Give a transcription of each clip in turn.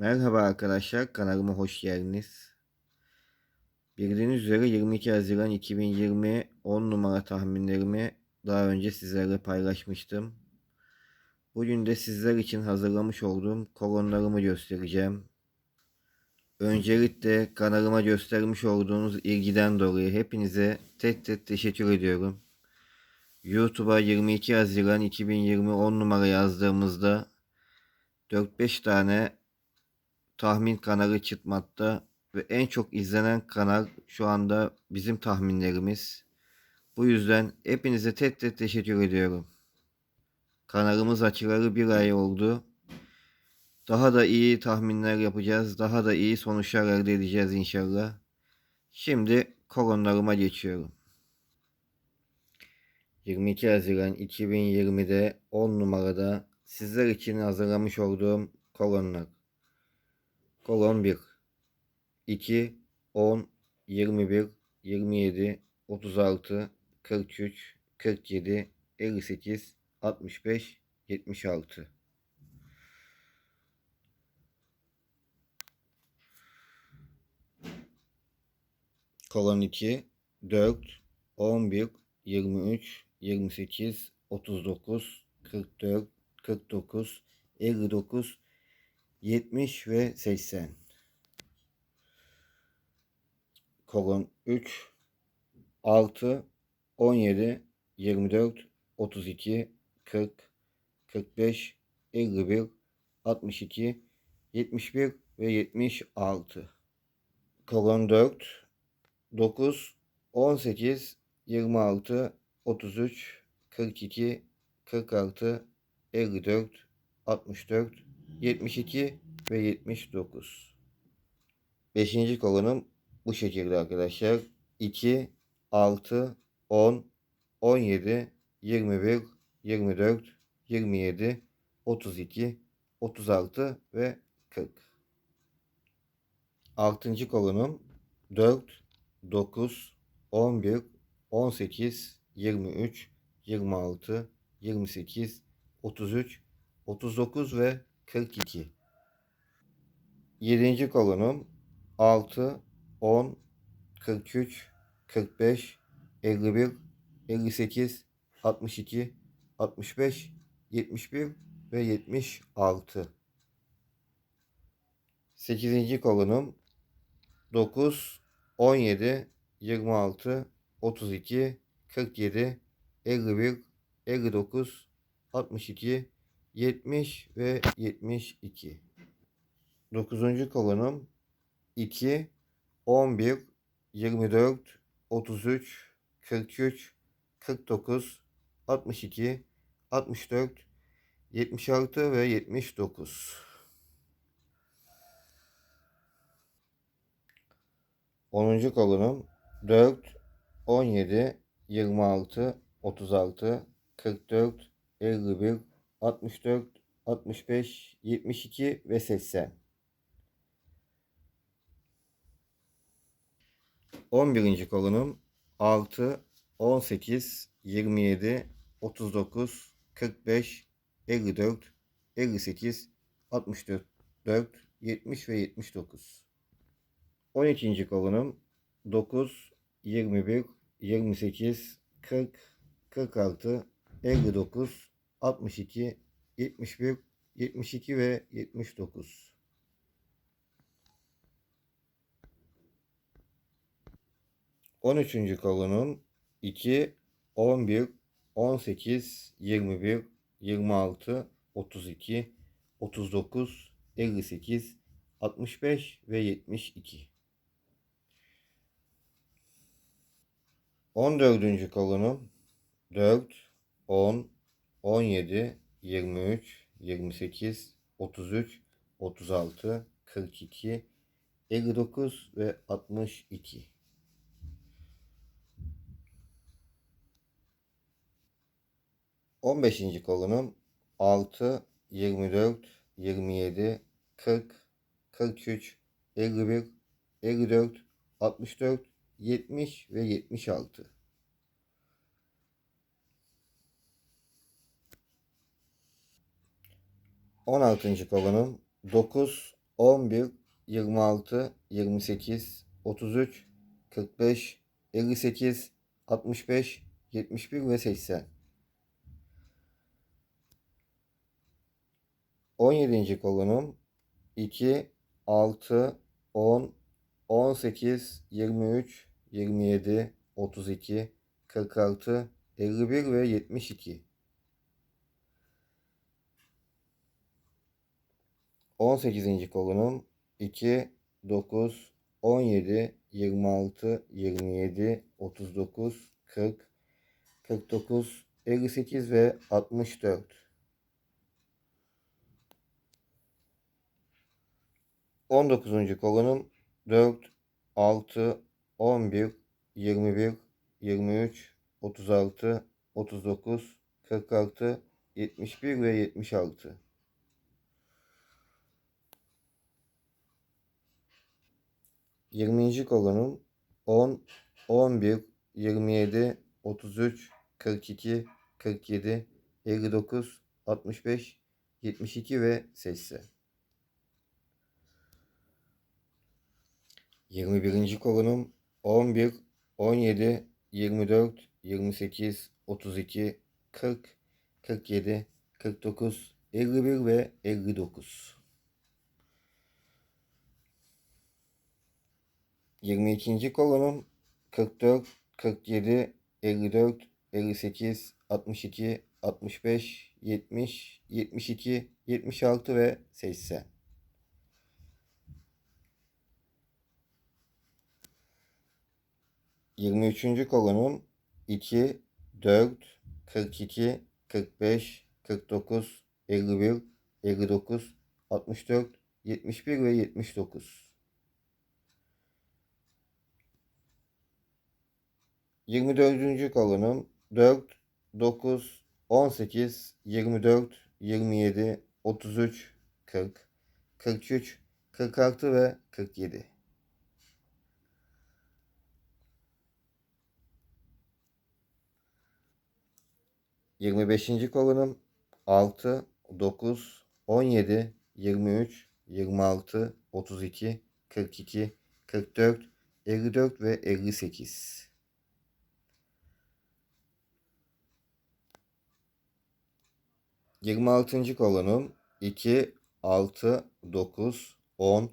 Merhaba arkadaşlar, kanalıma hoş geldiniz. Bildiğiniz üzere 22 Haziran 2020 10 numara tahminlerimi daha önce sizlerle paylaşmıştım. Bugün de sizler için hazırlamış olduğum kolonlarımı göstereceğim. Öncelikle kanalıma göstermiş olduğunuz ilgiden dolayı hepinize tek tek teşekkür ediyorum. YouTube'a 22 Haziran 2020 10 numara yazdığımızda 4-5 tane tahmin kanalı çıkmakta ve en çok izlenen kanal şu anda bizim tahminlerimiz. Bu yüzden hepinize tek tek teşekkür ediyorum. Kanalımız açılalı bir ay oldu. Daha da iyi tahminler yapacağız. Daha da iyi sonuçlar elde edeceğiz inşallah. Şimdi kolonlarıma geçiyorum. 22 Haziran 2020'de 10 numarada sizler için hazırlamış olduğum kolonlar. Kolon 1 2 10 21 27 36 43 47 58 65 76 Kolon 2 4 11 23 28 39 44 49 59 70 ve 80 kolon 3 6 17 24 32 40 45 51 62 71 ve 76 kolon 4 9 18 26 33 42 46 54 64 72 ve 79 Beşinci kolonum bu şekilde arkadaşlar. 2, 6, 10, 17, 21, 24, 27, 32, 36 ve 40. Altıncı kolonum 4, 9, 11, 18, 23, 26, 28, 33, 39 ve 42. Yedinci kolonum 6, 10, 43, 45, 51, 58, 62, 65, 71 ve 76. 8. kolonum 9, 17, 26, 32, 47, 51, 59, 62, 70 ve 72. 9. kolonum 2, 11, 24, 33, 43, 49, 62, 64, 76 ve 79. 10. kolonum 4, 17, 26, 36, 44, 51, 64, 65, 72 ve 80. 11. kolonum 6, 18, 27, 39, 45, 54, 58, 64, 4, 70 ve 79. 12. kolonum 9, 21, 28, 40, 46, 59, 62, 71, 72 ve 79. 13. kolonum 2, 11, 18, 21, 26, 32, 39, 58, 65 ve 72. 14. kolonum 4, 10, 17, 23, 28, 33, 36, 42, 59 ve 62. 15. kolonum 6, 24, 27, 40, 43, 51, 54, 64, 70 ve 76. 16. kolonum 9, 11, 26, 28, 33, 45, 58, 65, 71 ve 80. 17. kolonum 2, 6, 10, 18, 23, 27, 32, 46, 51 ve 72. 18. kolonum 2, 9, 17, 26, 27, 39, 40, 49, 58 ve 64. 19. kolonum 4, 6, 11, 21, 23, 36, 39, 46, 71 ve 76. 20. kolonum 10, 11, 27, 33, 42, 47, 59, 65, 72 ve 80. 21. kolonum 11, 17, 24, 28, 32, 40, 47, 49, 51 ve 59. 22. kolonum 44, 47, 54, 58, 62, 65, 70, 72, 76 ve 80. 23. kolonum 2, 4, 42, 45, 49, 51, 59, 64, 71 ve 79. 24. kolonum 4, 9, 18, 24, 27, 33, 40, 43, 46 ve 47. 25. kolonum 6, 9, 17, 23, 26, 32, 42, 44, 54 ve 58. 26. kolonum 2, 6, 9, 10,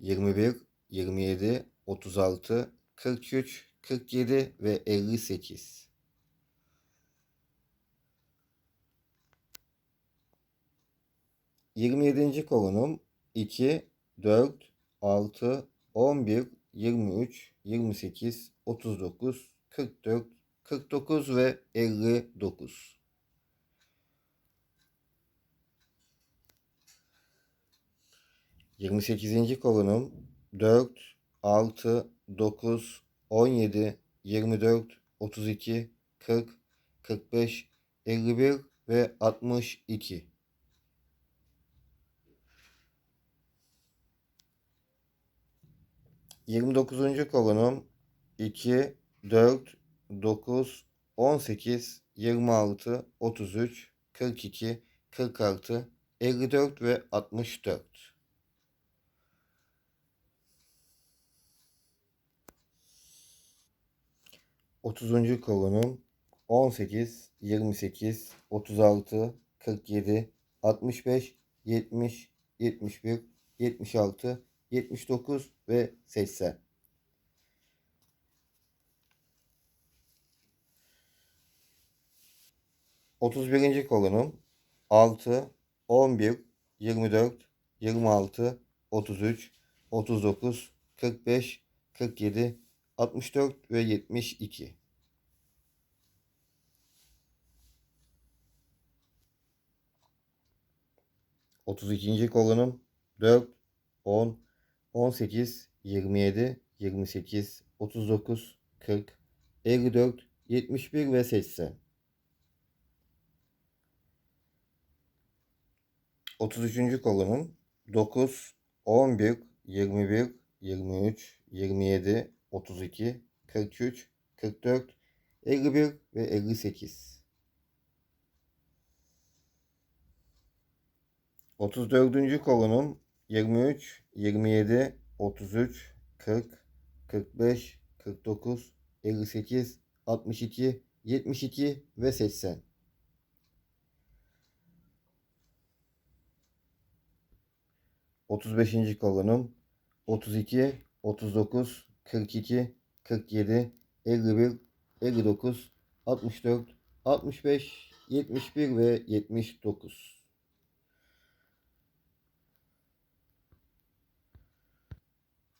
21, 27, 36, 43, 47 ve 58. 27. kolonum 2, 4, 6, 11, 23, 28, 39, 44, 49 ve 59. 28. kolonum 4, 6, 9, 17, 24, 32, 40, 45, 51 ve 62. 29. kolonum 2, 4, 9, 18, 26, 33, 42, 46, 54 ve 64. 30. kolonum 18, 28, 36, 47, 65, 70, 71, 76, 79 ve 80. Otuz birinci kolonum 6, 11, 24, 26, 33, 39, 45, 47, 64 ve 72. 32. kolonum 4, 10, 18, 27, 28, 39, 40, 54, 71 ve 80. 33. kolonum 9, 11, 21, 23, 27, 32, 43, 44, 51 ve 58. 34. kolonum 23, 27, 33, 40, 45, 49, 58, 62, 72 ve 80. Otuz beşinci kolonum 32, 39, 42, 47, 51, 59, 64, 65, 71 ve 79.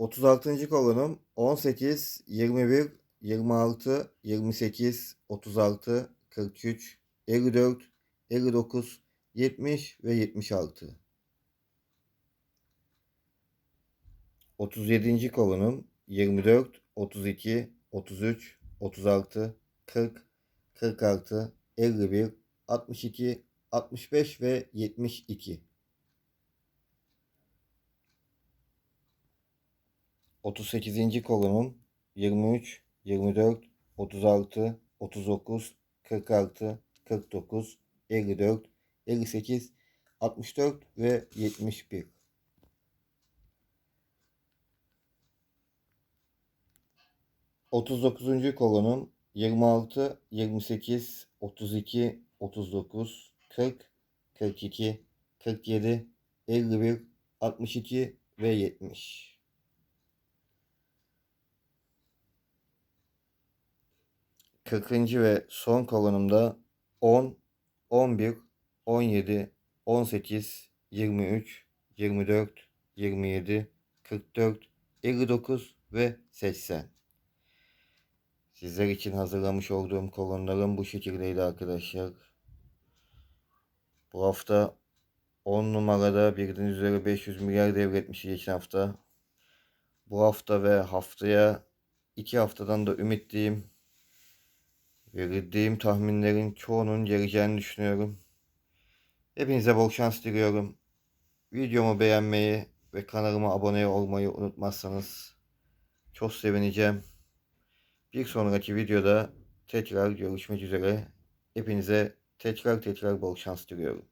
36. kolonum 18, 21, 26, 28, 36, 43, 54, 59, 70 ve 76. 37. kolonum 24, 32, 33, 36, 40, 46, 51, 62, 65 ve 72. 38. kolonum 23, 24, 36, 39, 46, 49, 54, 58, 64 ve 71. 39. kolonum 26, 28, 32, 39, 40, 42, 47, 51, 62 ve 70. 40. ve son kolonumda 10, 11, 17, 18, 23, 24, 27, 44, 59 ve 80. Sizler için hazırlamış olduğum kolonlarım bu şekildeydi arkadaşlar. Bu hafta 10 numarada bildiğiniz üzere 500 milyar devretmiş geçen hafta. Bu hafta ve haftaya 2 haftadan da ümitliyim. Verdiğim tahminlerin çoğunun geleceğini düşünüyorum. Hepinize bol şans diliyorum. Videomu beğenmeyi ve kanalıma abone olmayı unutmazsanız çok sevineceğim. Bir sonraki videoda tekrar görüşmek üzere. Hepinize tekrar tekrar bol şans diliyorum.